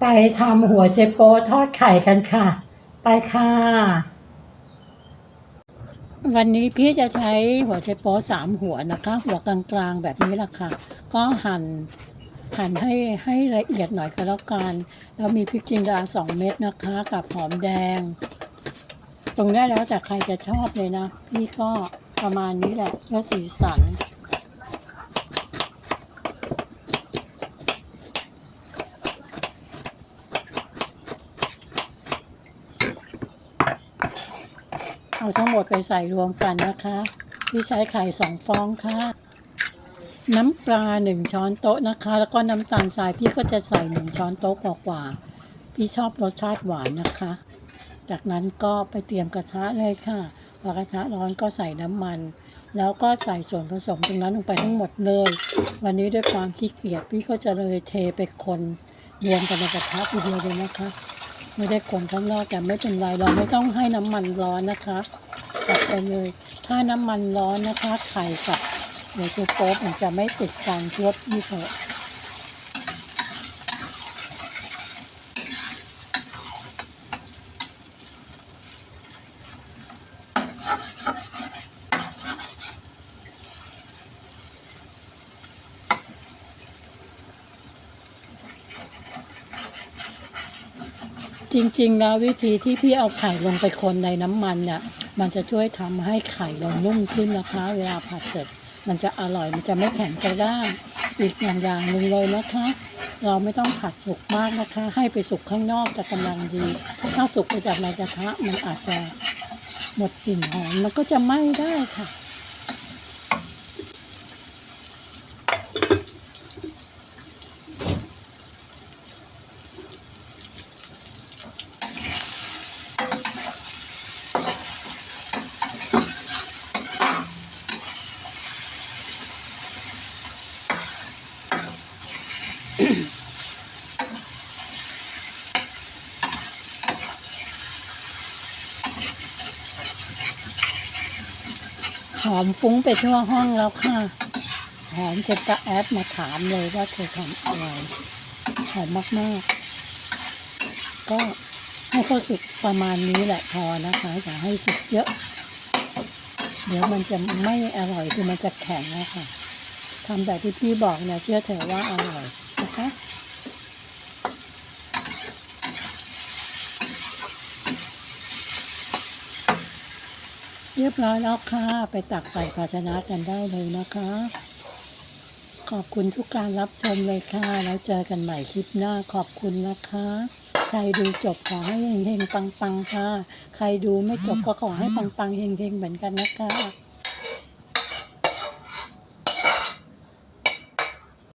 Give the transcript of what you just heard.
ไปทำหัวเจโปทอดไข่กันค่ะ ไปค่ะ วันนี้พี่จะใช้หัวเชโปสามหัวนะคะ หัวกลางๆแบบนี้แหละค่ะ ก็หั่นหั่นให้ให้ละเอียดหน่อยก็แล้วกันแล้วมีพริกจินดาสองเม็ดนะคะ กับหอมแดง ตรงนี้แล้วแต่ใครจะชอบเลยนะ พี่ก็ประมาณนี้แหละเพื่อสีสัน เอาทั้งหมดไปใส่รวมกันนะคะพี่ใช้ไข่สองฟองค่ะ น้ำปลาหนึ่งช้อนโต๊ะนะคะ แล้วก็น้ำตาลทรายพี่ก็จะใส่หนึ่งช้อนโต๊ะกว่าๆพี่ชอบรสชาติหวานนะคะ จากนั้นก็ไปเตรียมกระทะเลยค่ะพอกระทะร้อนก็ใส่น้ำมัน แล้วก็ใส่ส่วนผสมตรงนั้นลงไปทั้งหมดเลย วันนี้ด้วยความขี้เกียจพี่ก็จะเลยเทไปคนรวมกันในกระทะทีเดียวเลยนะคะ ไม่ได้ขนข้างนอกแต่ไม่เป็นไรเราไม่ต้องให้น้ำมันร้อนนะคะตัดไปเลย ถ้าน้ำมันร้อนนะคะไข่กับเดี๋ยวจะโป๊บมันจะไม่ติดกันชวบยี่เถอะ จริง ๆ แล้ววิธีที่พี่เอาไข่ลงไปคนในน้ำมันเนี่ยมันจะช่วยทำให้ไข่เรานุ่มขึ้นนะคะ เวลาผัดเสร็จ มันจะอร่อยมันจะไม่แข็งกระด้างอีกอย่างอย่างหนึ่งเลยนะคะ เราไม่ต้องผัดสุกมากนะคะ ให้ไปสุกข้างนอกจะกำลังดีถ้าสุกไปจากในกระทะมันอาจจะหมดกลิ่นหอมมันก็จะไหม้ได้ค่ะ หอมฟุ้งไปทั่วห้องแล้วค่ะ หอมจะตะแอปมาถามเลยว่าเธอทำอะไรหอมมาก ๆ ก็ให้เขาสุกประมาณนี้แหละพอนะคะอย่าให้สุกเยอะ เดี๋ยวมันจะไม่อร่อยคือมันจะแข็งนะคะทำแบบที่พี่บอกเนี่ยเชื่อเถอะว่าอร่อย นะคะเรียบร้อยแล้วค่ะ ไปตักใส่ภาชนะกันได้เลยนะคะ ขอบคุณทุกการรับชมเลยค่ะ แล้วเจอกันใหม่คลิปหน้าขอบคุณนะคะ ใครดูจบขอให้เฮงๆปังๆค่ะ ใครดูไม่จบก็ขอให้ปังๆเฮงๆเหมือนกันนะคะ